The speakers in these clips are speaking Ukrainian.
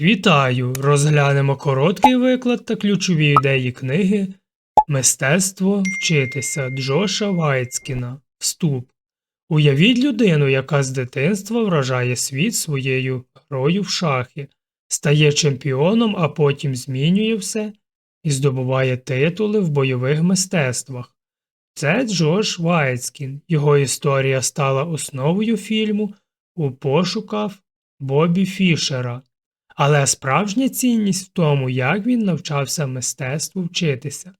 Вітаю! Розглянемо короткий виклад та ключові ідеї книги Мистецтво вчитися Джоша Вайцкіна. Вступ. Уявіть людину, яка з дитинства вражає світ своєю грою в шахи, стає чемпіоном, а потім змінює все і здобуває титули в бойових мистецтвах. Це Джош Вайцкін. Його історія стала основою фільму у пошуках Бобі Фішера. Але справжня цінність в тому, як він навчався мистецтву вчитися.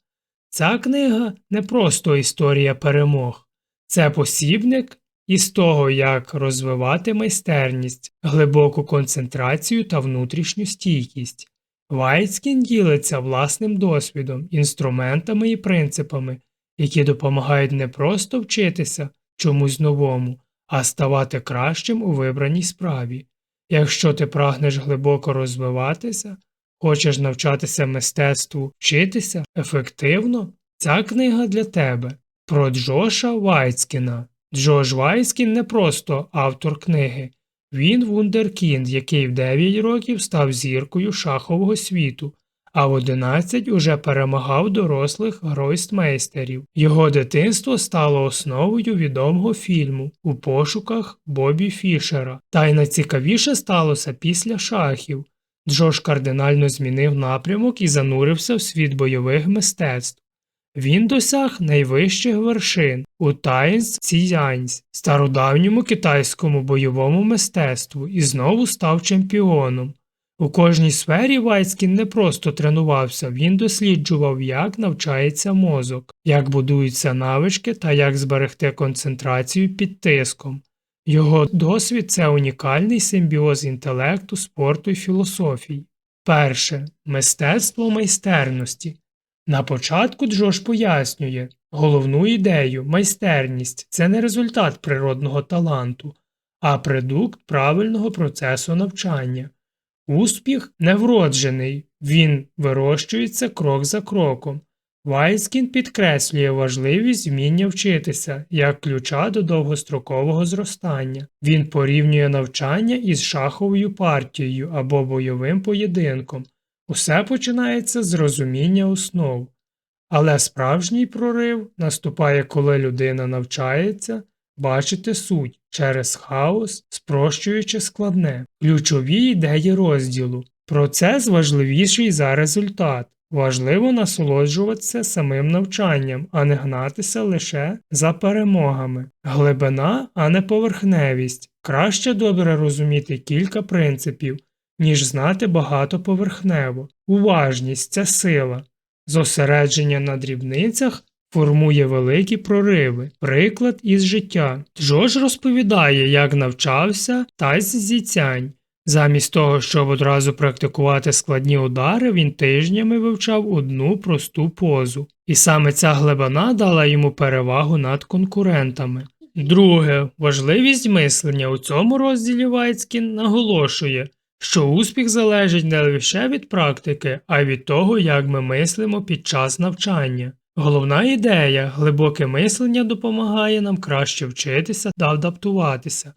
Ця книга не просто історія перемог, це посібник із того, як розвивати майстерність, глибоку концентрацію та внутрішню стійкість. Вайцкін ділиться власним досвідом, інструментами і принципами, які допомагають не просто вчитися чомусь новому, а ставати кращим у вибраній справі. Якщо ти прагнеш глибоко розвиватися, хочеш навчатися мистецтву, вчитися ефективно, ця книга для тебе про Джоша Вайцкіна. Джош Вайцкін не просто автор книги, він вундеркінд, який в 9 років став зіркою шахового світу, а в 11 уже перемагав дорослих гройстмейстерів. Його дитинство стало основою відомого фільму у пошуках Бобі Фішера. Та й найцікавіше сталося після шахів. Джош кардинально змінив напрямок і занурився в світ бойових мистецтв. Він досяг найвищих вершин у Таїнс Ціяньсь, стародавньому китайському бойовому мистецтву і знову став чемпіоном. У кожній сфері Вайцкін не просто тренувався, він досліджував, як навчається мозок, як будуються навички та як зберегти концентрацію під тиском. Його досвід це унікальний симбіоз інтелекту, спорту і філософії. Перше мистецтво майстерності. На початку Джош пояснює головну ідею, майстерність це не результат природного таланту, а продукт правильного процесу навчання. Успіх не вроджений, він вирощується крок за кроком. Вайскін підкреслює важливість вміння вчитися як ключа до довгострокового зростання. Він порівнює навчання із шаховою партією або бойовим поєдинком. Усе починається з розуміння основ. Але справжній прорив наступає, коли людина навчається бачити суть через хаос, спрощуючи складне, ключові ідеї розділу. Процес важливіший за результат. Важливо насолоджуватися самим навчанням, а не гнатися лише за перемогами. Глибина, а не поверхневість. Краще добре розуміти кілька принципів, ніж знати багато поверхнево. Уважність це сила. Зосередження на дрібницях формує великі прориви. Приклад із життя. Джош розповідає, як навчався Тайс зіцянь. Замість того, щоб одразу практикувати складні удари, він тижнями вивчав одну просту позу. І саме ця глибина дала йому перевагу над конкурентами. Друге, важливість мислення у цьому розділі Вайцкін наголошує, що успіх залежить не лише від практики, а й від того, як ми мислимо під час навчання. Головна ідея глибоке мислення допомагає нам краще вчитися та адаптуватися.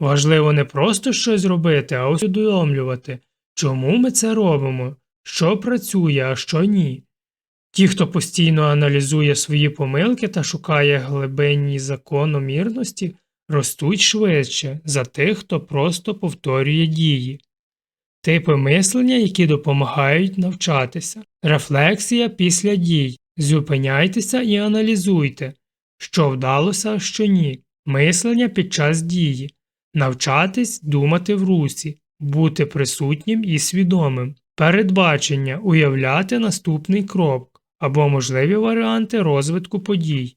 Важливо не просто щось робити, а усвідомлювати, чому ми це робимо, що працює, а що ні. Ті, хто постійно аналізує свої помилки та шукає глибинні закономірності, ростуть швидше за тих, хто просто повторює дії. Типи мислення, які допомагають навчатися, рефлексія після дій. Зупиняйтеся і аналізуйте, що вдалося, а що ні, мислення під час дії, навчатись думати в русі, бути присутнім і свідомим, передбачення, уявляти наступний крок або можливі варіанти розвитку подій.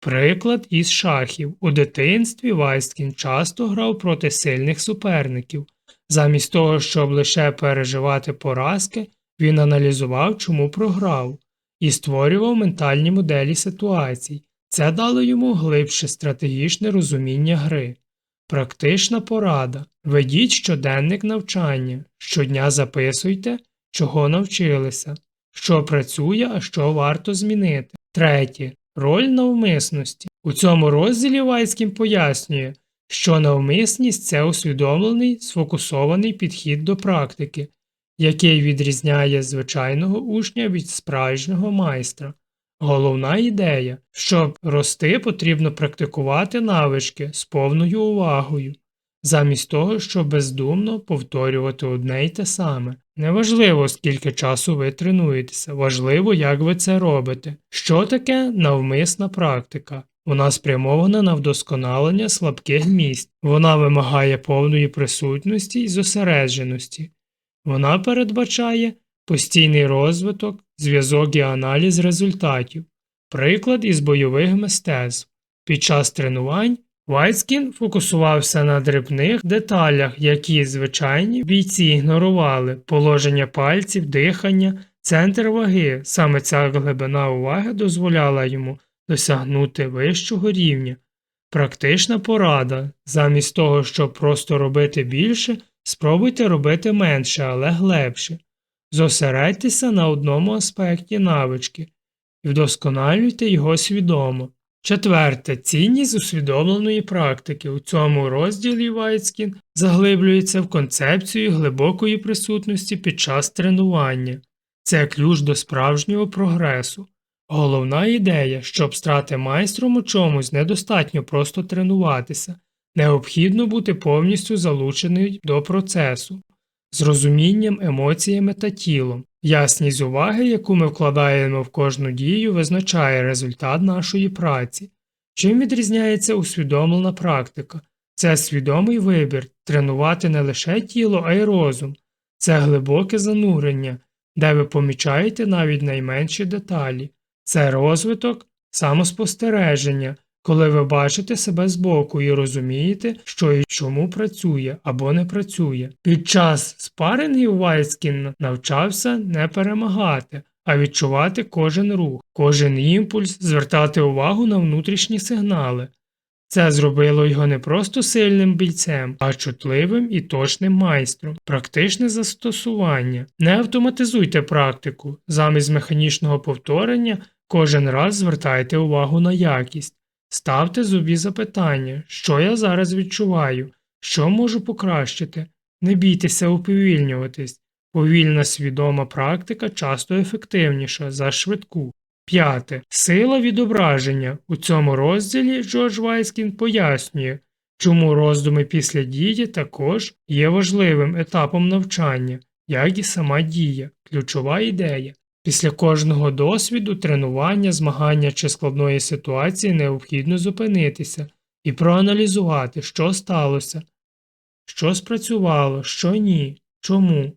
Приклад із шахів. У дитинстві Вайсткін часто грав проти сильних суперників. Замість того, щоб лише переживати поразки, він аналізував, чому програв, і створював ментальні моделі ситуацій. Це дало йому глибше стратегічне розуміння гри. Практична порада. Ведіть щоденник навчання, щодня записуйте, чого навчилися, що працює, а що варто змінити. Третє. Роль навмисності. У цьому розділі Вайськін пояснює, що навмисність це усвідомлений, сфокусований підхід до практики. Який відрізняє звичайного учня від справжнього майстра. Головна ідея, щоб рости, потрібно практикувати навички з повною увагою, замість того, щоб бездумно повторювати одне й те саме. Неважливо, скільки часу ви тренуєтеся, важливо, як ви це робите. Що таке навмисна практика? Вона спрямована на вдосконалення слабких місць, вона вимагає повної присутності і зосередженості. Вона передбачає постійний розвиток, зв'язок і аналіз результатів, приклад із бойових мистецтв. Під час тренувань Вайцкін фокусувався на дрібних деталях, які звичайні бійці ігнорували положення пальців, дихання, центр ваги. Саме ця глибина уваги дозволяла йому досягнути вищого рівня. Практична порада замість того, щоб просто робити більше, спробуйте робити менше, але глибше. Зосередьтеся на одному аспекті навички і вдосконалюйте його свідомо. Четверте. Цінність усвідомленої практики. У цьому розділі Вайцкін заглиблюється в концепцію глибокої присутності під час тренування. Це ключ до справжнього прогресу. Головна ідея, щоб стати майстром у чомусь, недостатньо просто тренуватися, необхідно бути повністю залучений до процесу, з розумінням, емоціями та тілом. Ясність уваги, яку ми вкладаємо в кожну дію, визначає результат нашої праці. Чим відрізняється усвідомлена практика? Це свідомий вибір тренувати не лише тіло, а й розум, це глибоке занурення, де ви помічаєте навіть найменші деталі, це розвиток, самоспостереження, коли ви бачите себе збоку і розумієте, що і чому працює або не працює. Під час спарингів Вайскін навчався не перемагати, а відчувати кожен рух, кожен імпульс, звертати увагу на внутрішні сигнали. Це зробило його не просто сильним бійцем, а чутливим і точним майстром. Практичне застосування. Не автоматизуйте практику. Замість механічного повторення кожен раз звертайте увагу на якість. Ставте собі запитання, що я зараз відчуваю, що можу покращити. Не бійтеся уповільнюватись. Повільна свідома практика часто ефективніша за швидку. П'яте. Сила відображення. У цьому розділі Джордж Вайскін пояснює, чому роздуми після дії також є важливим етапом навчання, як і сама дія, ключова ідея. Після кожного досвіду, тренування, змагання чи складної ситуації необхідно зупинитися і проаналізувати, що сталося, що спрацювало, що ні, чому.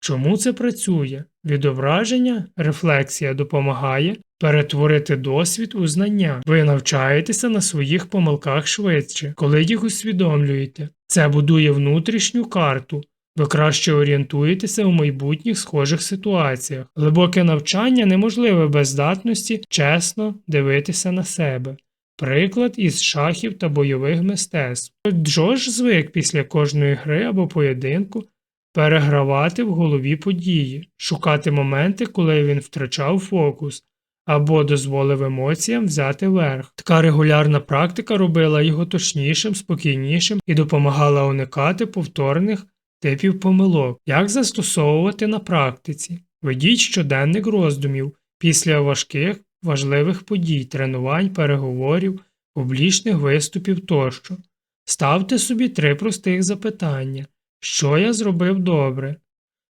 Чому це працює? Відображення, рефлексія допомагає перетворити досвід у знання. Ви навчаєтеся на своїх помилках швидше, коли їх усвідомлюєте. Це будує внутрішню карту, ви краще орієнтуєтеся у майбутніх схожих ситуаціях. Глибоке навчання неможливе без здатності чесно дивитися на себе. Приклад із шахів та бойових мистецтв. Джош звик після кожної гри або поєдинку перегравати в голові події, шукати моменти, коли він втрачав фокус, або дозволив емоціям взяти верх. Така регулярна практика робила його точнішим, спокійнішим і допомагала уникати повторних типів помилок, як застосовувати на практиці. Ведіть щоденник роздумів після важких, важливих подій, тренувань, переговорів, публічних виступів тощо. Ставте собі три простих запитання що я зробив добре,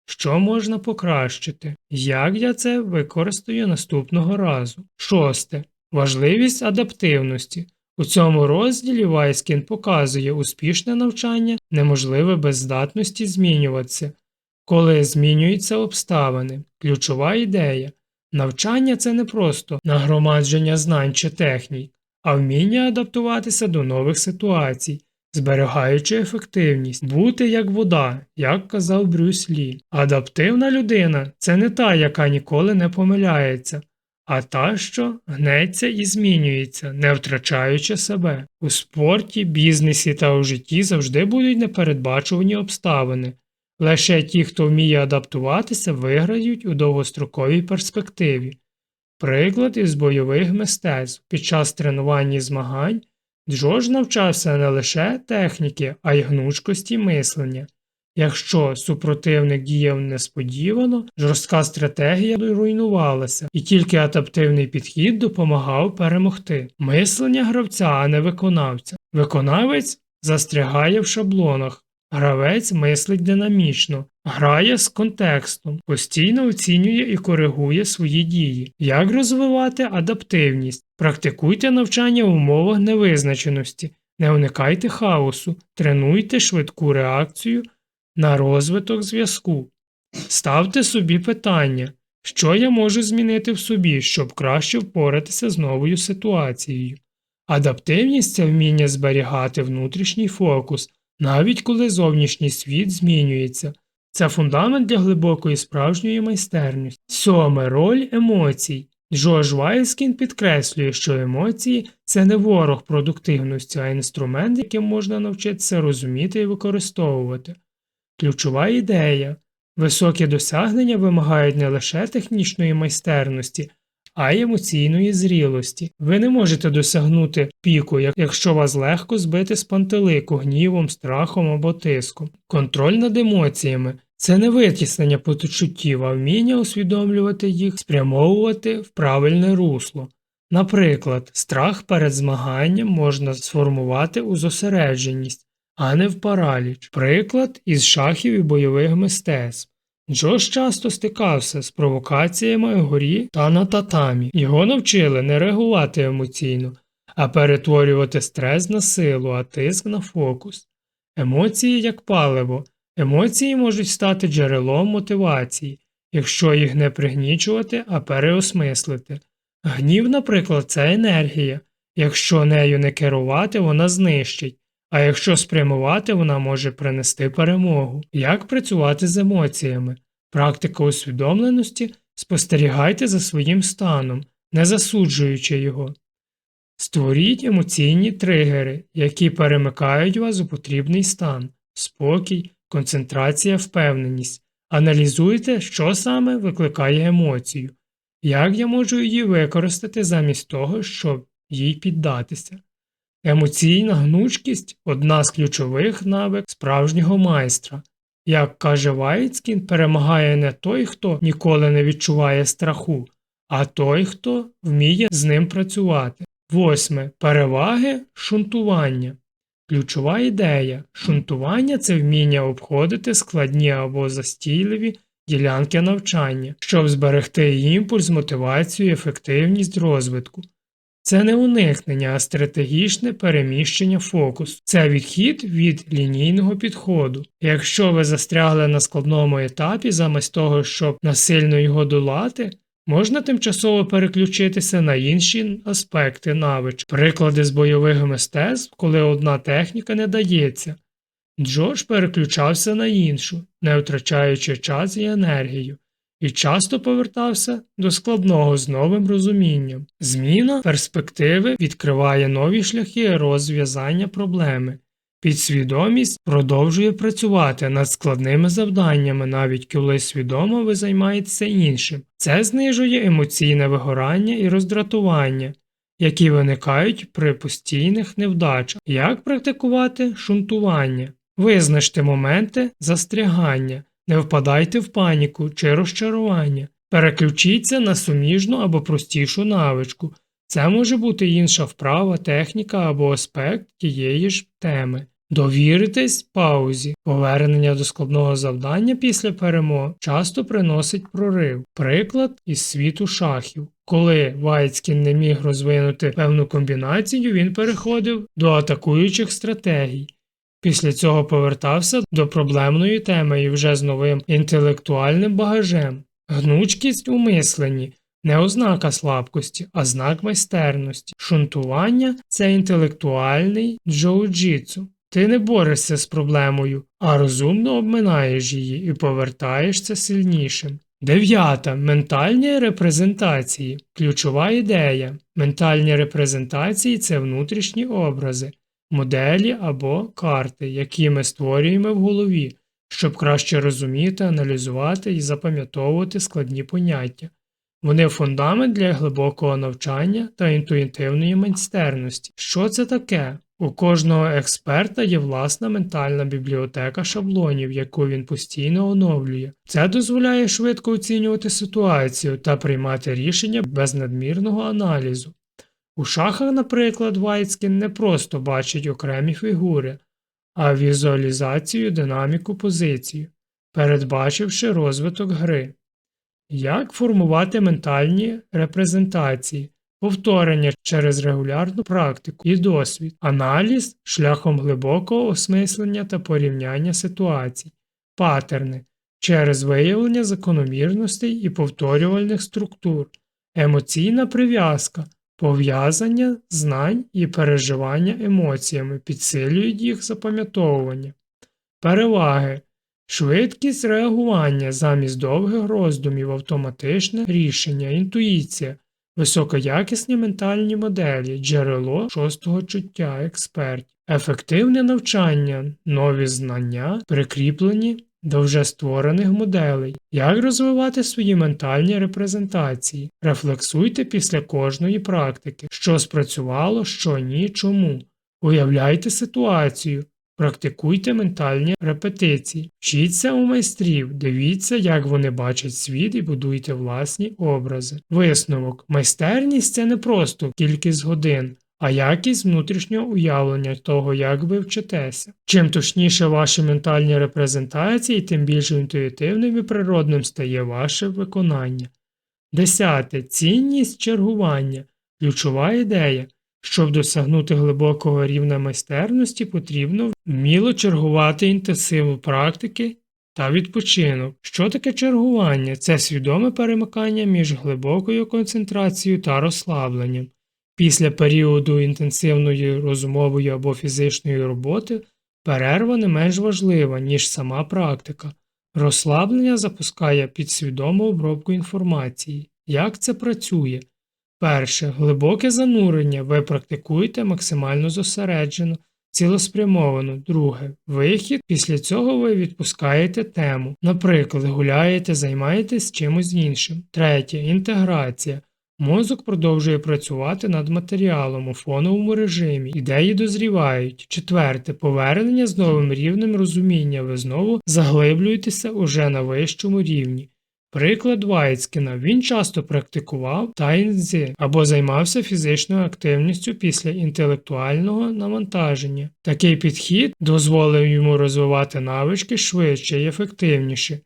що можна покращити, як я це використаю наступного разу. Шосте. Важливість адаптивності. У цьому розділі Вайскін показує успішне навчання неможливе без здатності змінюватися, коли змінюються обставини. Ключова ідея. Навчання це не просто нагромадження знань чи технік, а вміння адаптуватися до нових ситуацій, зберігаючи ефективність, бути як вода, як казав Брюс Лі. Адаптивна людина це не та, яка ніколи не помиляється, а та, що гнеться і змінюється, не втрачаючи себе. У спорті, бізнесі та у житті завжди будуть непередбачувані обставини. Лише ті, хто вміє адаптуватися, виграють у довгостроковій перспективі. Приклад із бойових мистецтв під час тренувань і змагань Джордж навчався не лише техніки, а й гнучкості мислення. Якщо супротивник діяв несподівано, жорстка стратегія руйнувалася, і тільки адаптивний підхід допомагав перемогти. Мислення гравця, а не виконавця. Виконавець застрягає в шаблонах, гравець мислить динамічно, грає з контекстом, постійно оцінює і коригує свої дії. Як розвивати адаптивність? Практикуйте навчання в умовах невизначеності, не уникайте хаосу, тренуйте швидку реакцію на розвиток зв'язку. Ставте собі питання, що я можу змінити в собі, щоб краще впоратися з новою ситуацією. Адаптивність це вміння зберігати внутрішній фокус, навіть коли зовнішній світ змінюється. Це фундамент для глибокої справжньої майстерності. Сьоме роль емоцій. Джош Вайскін підкреслює, що емоції це не ворог продуктивності, а інструмент, яким можна навчитися розуміти і використовувати. Ключова ідея високі досягнення вимагають не лише технічної майстерності, а й емоційної зрілості. Ви не можете досягнути піку, якщо вас легко збити з пантелику гнівом, страхом або тиском. Контроль над емоціями це не витіснення почуттів, а вміння усвідомлювати їх, спрямовувати в правильне русло. Наприклад, страх перед змаганням можна сформувати у зосередженість, а не в параліч. Приклад із шахів і бойових мистецтв. Джош часто стикався з провокаціями горі та на татамі. Його навчили не реагувати емоційно, а перетворювати стрес на силу, а тиск на фокус. Емоції як паливо. Емоції можуть стати джерелом мотивації, якщо їх не пригнічувати, а переосмислити. Гнів, наприклад, це енергія. Якщо нею не керувати, вона знищить, а якщо спрямувати, вона може принести перемогу. Як працювати з емоціями? Практика усвідомленості спостерігайте за своїм станом, не засуджуючи його. Створіть емоційні тригери, які перемикають вас у потрібний стан, спокій, концентрація, впевненість. Аналізуйте, що саме викликає емоцію, як я можу її використати замість того, щоб їй піддатися. Емоційна гнучкість одна з ключових навик справжнього майстра. Як каже Вайцкін, перемагає не той, хто ніколи не відчуває страху, а той, хто вміє з ним працювати. Восьме. Переваги шунтування. Ключова ідея шунтування це вміння обходити складні або застійливі ділянки навчання, щоб зберегти імпульс, мотивацію, ефективність розвитку. Це не уникнення, а стратегічне переміщення фокусу. Це відхід від лінійного підходу. Якщо ви застрягли на складному етапі, замість того, щоб насильно його долати, можна тимчасово переключитися на інші аспекти навич, приклади з бойових мистецтв, коли одна техніка не дається. Джордж переключався на іншу, не втрачаючи час і енергію і часто повертався до складного з новим розумінням. Зміна перспективи відкриває нові шляхи розв'язання проблеми. Підсвідомість продовжує працювати над складними завданнями, навіть коли свідомо ви займаєтеся іншим. Це знижує емоційне вигорання і роздратування, які виникають при постійних невдачах. Як практикувати шунтування? Визначте моменти застрягання, не впадайте в паніку чи розчарування. Переключіться на суміжну або простішу навичку. Це може бути інша вправа, техніка або аспект тієї ж теми. Довіритесь паузі. Повернення до складного завдання після перемог часто приносить прорив. Приклад із світу шахів. Коли Вайцкін не міг розвинути певну комбінацію, він переходив до атакуючих стратегій. Після цього повертався до проблемної теми і вже з новим інтелектуальним багажем. Гнучкість у мисленні не ознака слабкості, а знак майстерності. Шунтування це інтелектуальний джоу-джитсу. Ти не борешся з проблемою, а розумно обминаєш її і повертаєшся сильнішим. Дев'ята. Ментальні репрезентації. Ключова ідея. Ментальні репрезентації це внутрішні образи моделі або карти, які ми створюємо в голові, щоб краще розуміти, аналізувати і запам'ятовувати складні поняття. Вони фундамент для глибокого навчання та інтуїтивної майстерності. Що це таке? У кожного експерта є власна ментальна бібліотека шаблонів, яку він постійно оновлює. Це дозволяє швидко оцінювати ситуацію та приймати рішення без надмірного аналізу. У шахах, наприклад, Вайцкін не просто бачить окремі фігури, а візуалізацію динаміку позиції, передбачивши розвиток гри. Як формувати ментальні репрезентації, повторення через регулярну практику і досвід, аналіз шляхом глибокого осмислення та порівняння ситуацій, патерни через виявлення закономірностей і повторювальних структур, емоційна прив'язка, пов'язання знань і переживання емоціями підсилюють їх запам'ятовування, переваги. Швидкість реагування замість довгих роздумів, автоматичне рішення, інтуїція, високоякісні ментальні моделі, джерело шостого чуття експертів, ефективне навчання, нові знання, прикріплені до вже створених моделей, як розвивати свої ментальні репрезентації, рефлексуйте після кожної практики, що спрацювало, що ні, чому. Уявляйте ситуацію, Практикуйте ментальні репетиції, вчіться у майстрів, дивіться, як вони бачать світ і будуйте власні образи. Висновок. Майстерність це не просто кількість годин, а якість внутрішнього уявлення того, як ви вчитеся. Чим точніше ваші ментальні репрезентації, тим більш інтуїтивним і природним стає ваше виконання. Десяте. Цінність чергування. Ключова ідея. Щоб досягнути глибокого рівня майстерності, потрібно вміло чергувати інтенсиву практики та відпочинок. Що таке чергування? Це свідоме перемикання між глибокою концентрацією та розслабленням. Після періоду інтенсивної розумової або фізичної роботи перерва не менш важлива, ніж сама практика. Розслаблення запускає підсвідому обробку інформації. Як це працює? Перше. Глибоке занурення. Ви практикуєте максимально зосереджено, цілеспрямовано. Друге. Вихід. Після цього ви відпускаєте тему. Наприклад, гуляєте, займаєтесь чимось іншим. Третє. Інтеграція. Мозок продовжує працювати над матеріалом у фоновому режимі, ідеї дозрівають. Четверте. Повернення з новим рівнем розуміння. Ви знову заглиблюєтеся уже на вищому рівні. Приклад Вайцкіна він часто практикував тайнзи або займався фізичною активністю після інтелектуального навантаження. Такий підхід дозволив йому розвивати навички швидше і ефективніше,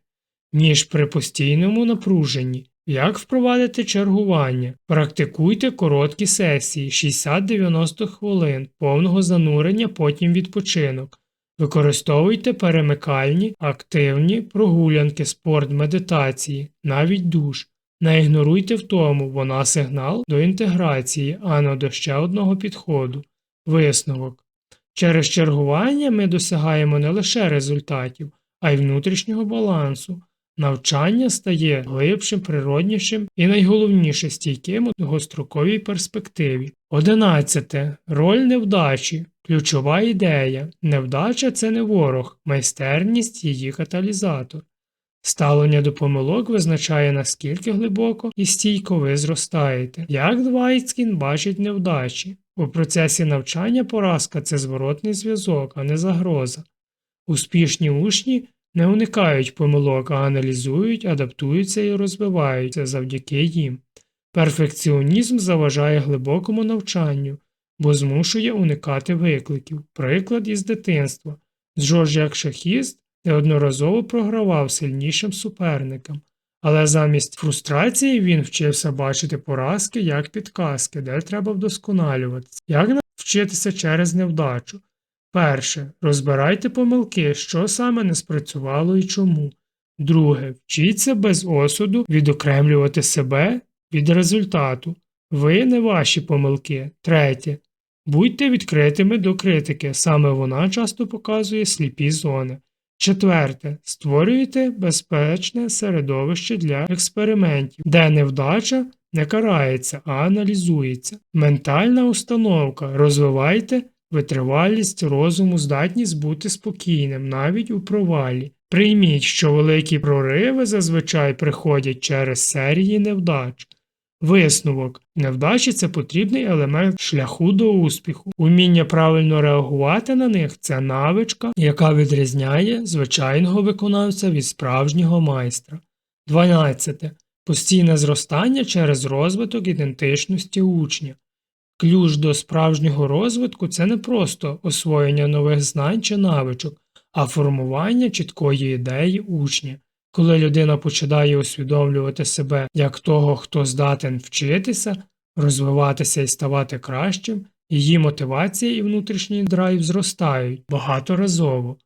ніж при постійному напруженні. Як впровадити чергування? Практикуйте короткі сесії 60-90 хвилин, повного занурення, потім відпочинок. Використовуйте перемикальні, активні прогулянки, спорт, медитації, навіть душ. Не ігноруйте втому, вона сигнал до інтеграції, а не до ще одного підходу. Висновок. Через чергування ми досягаємо не лише результатів, а й внутрішнього балансу. Навчання стає глибшим, природнішим і найголовніше стійким у довгостроковій перспективі. 11. Роль невдачі. Ключова ідея. Невдача це не ворог, майстерність її каталізатор. Ставлення до помилок визначає, наскільки глибоко і стійко ви зростаєте. Як Двайцкін бачить невдачі. У процесі навчання поразка це зворотний зв'язок, а не загроза. Успішні учні не уникають помилок, а аналізують, адаптуються і розвиваються завдяки їм. Перфекціонізм заважає глибокому навчанню, бо змушує уникати викликів. Приклад із дитинства. Джордж як шахіст неодноразово програвав сильнішим суперникам, але замість фрустрації він вчився бачити поразки як підказки, де треба вдосконалюватися. Як навчитися через невдачу? Перше. Розбирайте помилки, що саме не спрацювало і чому. Друге. Вчіться без осуду відокремлювати себе від результату. Ви не ваші помилки. Третє. Будьте відкритими до критики, саме вона часто показує сліпі зони. Четверте. Створюйте безпечне середовище для експериментів, де невдача не карається, а аналізується. Ментальна установка. Розвивайте витривалість розуму, здатність бути спокійним, навіть у провалі. Прийміть, що великі прориви зазвичай приходять через серії невдач. Висновок. Невдачі це потрібний елемент шляху до успіху. Уміння правильно реагувати на них це навичка, яка відрізняє звичайного виконавця від справжнього майстра. 12. Постійне зростання через розвиток ідентичності учня. Ключ до справжнього розвитку це не просто освоєння нових знань чи навичок, а формування чіткої ідеї учня. Коли людина починає усвідомлювати себе як того, хто здатен вчитися, розвиватися і ставати кращим, її мотивація і внутрішній драйв зростають багаторазово.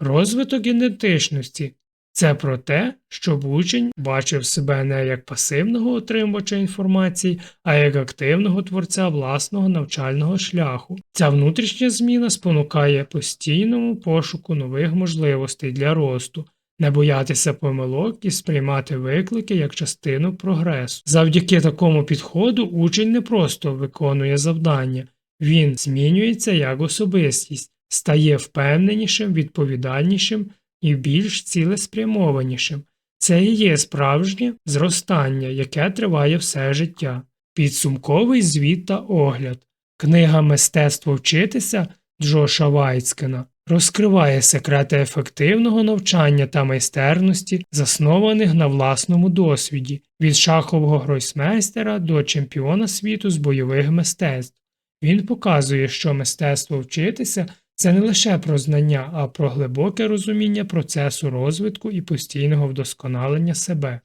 Розвиток ідентичності це про те, щоб учень бачив себе не як пасивного отримувача інформації, а як активного творця власного навчального шляху. Ця внутрішня зміна спонукає постійному пошуку нових можливостей для росту, не боятися помилок і сприймати виклики як частину прогресу. Завдяки такому підходу учень не просто виконує завдання, він змінюється як особистість, стає впевненішим, відповідальнішим і більш цілеспрямованішим. Це і є справжнє зростання, яке триває все життя. Підсумковий звіт та огляд. Книга Мистецтво вчитися Джоша Вайцкена розкриває секрети ефективного навчання та майстерності, заснованих на власному досвіді, від шахового гройсмейстера до чемпіона світу з бойових мистецтв. Він показує, що мистецтво вчитися це не лише про знання, а про глибоке розуміння процесу розвитку і постійного вдосконалення себе.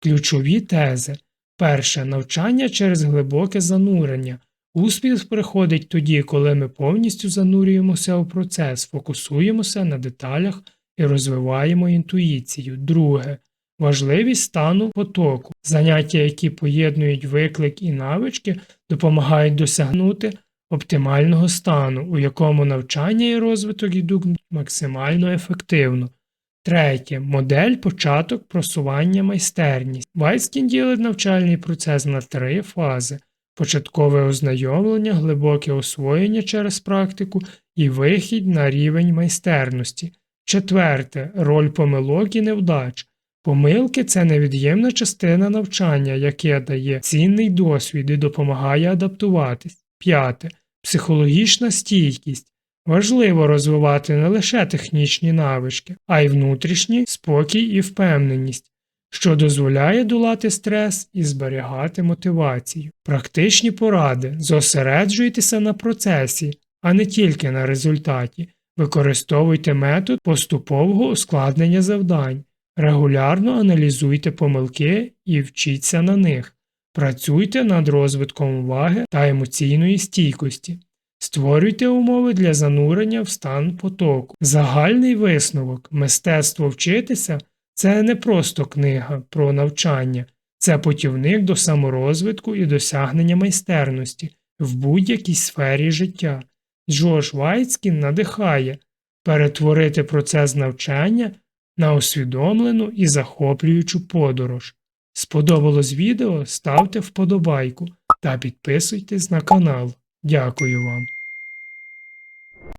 Ключові тези перше навчання через глибоке занурення. Успіх приходить тоді, коли ми повністю занурюємося у процес, фокусуємося на деталях і розвиваємо інтуїцію. Друге важливість стану потоку. Заняття, які поєднують виклик і навички, допомагають досягнути оптимального стану, у якому навчання і розвиток йдуть максимально ефективно. Третє. Модель початок просування майстерність. Вайскін ділить навчальний процес на три фази початкове ознайомлення, глибоке освоєння через практику і вихід на рівень майстерності. Четверте. Роль помилок і невдач. Помилки це невід'ємна частина навчання, яке дає цінний досвід і допомагає адаптуватись. П'яте. Психологічна стійкість. Важливо розвивати не лише технічні навички, а й внутрішній спокій і впевненість, що дозволяє долати стрес і зберігати мотивацію. Практичні поради зосереджуйтеся на процесі, а не тільки на результаті. Використовуйте метод поступового ускладнення завдань, регулярно аналізуйте помилки і вчіться на них. Працюйте над розвитком уваги та емоційної стійкості. Створюйте умови для занурення в стан потоку. Загальний висновок мистецтво вчитися це не просто книга про навчання, це путівник до саморозвитку і досягнення майстерності в будь-якій сфері життя. Джош Вайцкін надихає перетворити процес навчання на усвідомлену і захоплюючу подорож. Сподобалось відео? Ставте вподобайку та підписуйтесь на канал. Дякую вам.